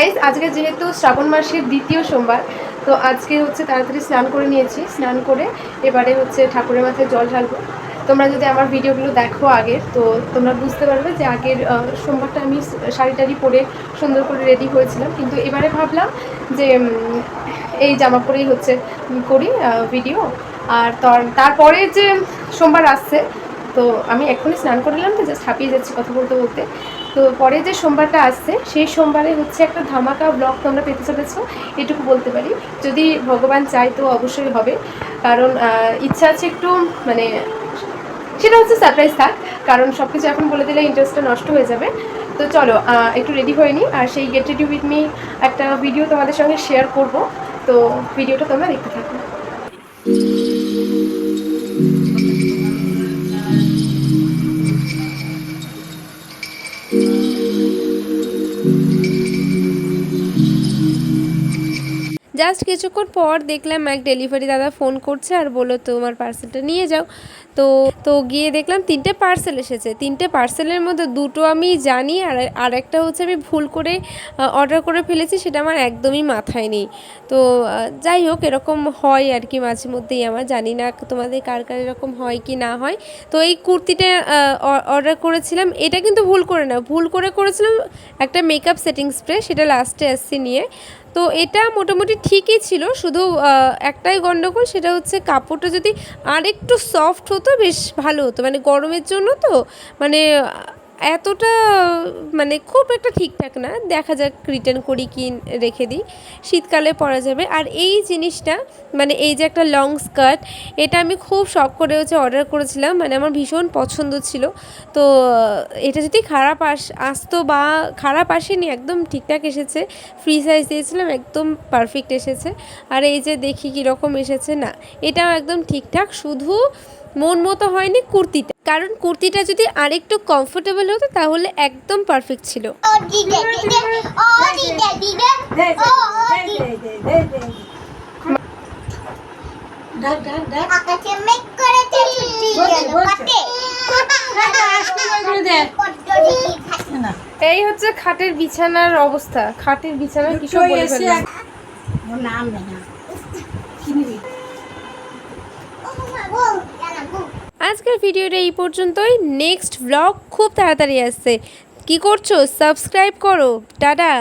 Guys আজকে যেহেতু শ্রাবণ মাসের দ্বিতীয় সোমবার, তো আজকে হচ্ছে তাড়াতাড়ি স্নান করে নিয়েছি, স্নান করে এবারে হচ্ছে ঠাকুরের মাথায় জল ঢালবো। তোমরা যদি আমার ভিডিওগুলো দেখো আগের তো তোমরা বুঝতে পারবে যে আগের সোমবারটা আমি শাড়ি টাড়ি পরে সুন্দর করে রেডি হয়েছিলাম কিন্তু এবারে ভাবলাম যে এই জামা পরেই হচ্ছে করি ভিডিও আর তারপরে যে সোমবার আসছে তো আমি এখনই স্নান করে নিলাম, তো জাস্ট হাঁপিয়ে যাচ্ছি কথা বলতে বলতে। তো পরে যে সোমবারটা আসছে, সেই সোমবারে হচ্ছে একটা ধামাকা ব্লগ তোমরা পেতে চলেছো, এটুকু বলতে পারি। যদি ভগবান চায় তো অবশ্যই হবে। কারণ ইচ্ছা আছে একটু মানে সেটা হচ্ছে সারপ্রাইজ থাক। কারণ সব কিছু এখন বলে দিলে ইন্টারেস্টটা নষ্ট হয়ে যাবে। তো চলো একটু রেডি হয়ে নিই আর সেই গেট রেডি উইথ মি একটা ভিডিও তোমাদের সঙ্গে শেয়ার করব। তো ভিডিওটা তোমরা দেখতে থাকো। Música জাস্ট কিছুক্ষণ পর দেখলাম এক ডেলিভারি দাদা ফোন করছে আর বলল, তোমার পার্সেলটা নিয়ে যাও। তো তো গিয়ে দেখলাম তিনটে পার্সেল এসেছে। তিনটে পার্সেলের মধ্যে দুটো আমি জানি আর আর একটা হচ্ছে আমি ভুল করে অর্ডার করে ফেলেছি, সেটা আমার একদমই মাথায় নেই। তো যাই হোক, এরকম হয় আর কি মাঝে মধ্যেই আমার। জানি না তোমাদের কার কার এরকম হয় কি না হয়। তো এই কুর্তিটা অর্ডার করেছিলাম। এটা কিন্তু ভুল করে না ভুল করে করেছিলাম একটা মেকআপ সেটিং স্প্রে সেটা লাস্টে আসছি নিয়ে। তো এটা মোটামুটি ঠিকই ছিল, শুধু একটাই গণ্ডগোল সেটা হচ্ছে কাপড়টা যদি আরেকটু সফট হতো বেশ ভালো হতো। মানে গরমের জন্য তো মানে এতটা মানে খুব একটা ঠিকঠাক না। দেখা যাক রিটার্ন করি কি রেখে দিই। শীতকালে পরা যাবে। আর এই জিনিসটা মানে এই যে একটা লং স্কার্ট এটা আমি খুব শখ করে হচ্ছে অর্ডার করেছিলাম। মানে আমার ভীষণ পছন্দ ছিল। তো, এটা যদি খারাপ আস, আসতো বা খারাপ আসেনি, একদম ঠিকঠাক এসেছে। ফ্রি সাইজ দিয়েছিলাম, একদম পারফেক্ট এসেছে। আর এই যে দেখি কীরকম এসেছে, না, এটাও একদম ঠিকঠাক। শুধু মন মতো হয়নি কুর্তিটা কারণ কুর্তিটা যদি আরেকটু কমফোর্টেবল হতো তাহলে একদম পারফেক্ট ছিল। এই হচ্ছে খাটের বিছানার অবস্থা। খাটের বিছানার কি সব বলে ফেললাম নাম কি নিবি ও মা গো জানা গো আজকের ভিডিওটা এই পর্যন্তই। নেক্সট ব্লগ খুব তাড়াতাড়ি আসছে। কি করছ? সাবস্ক্রাইব করো। টাটা।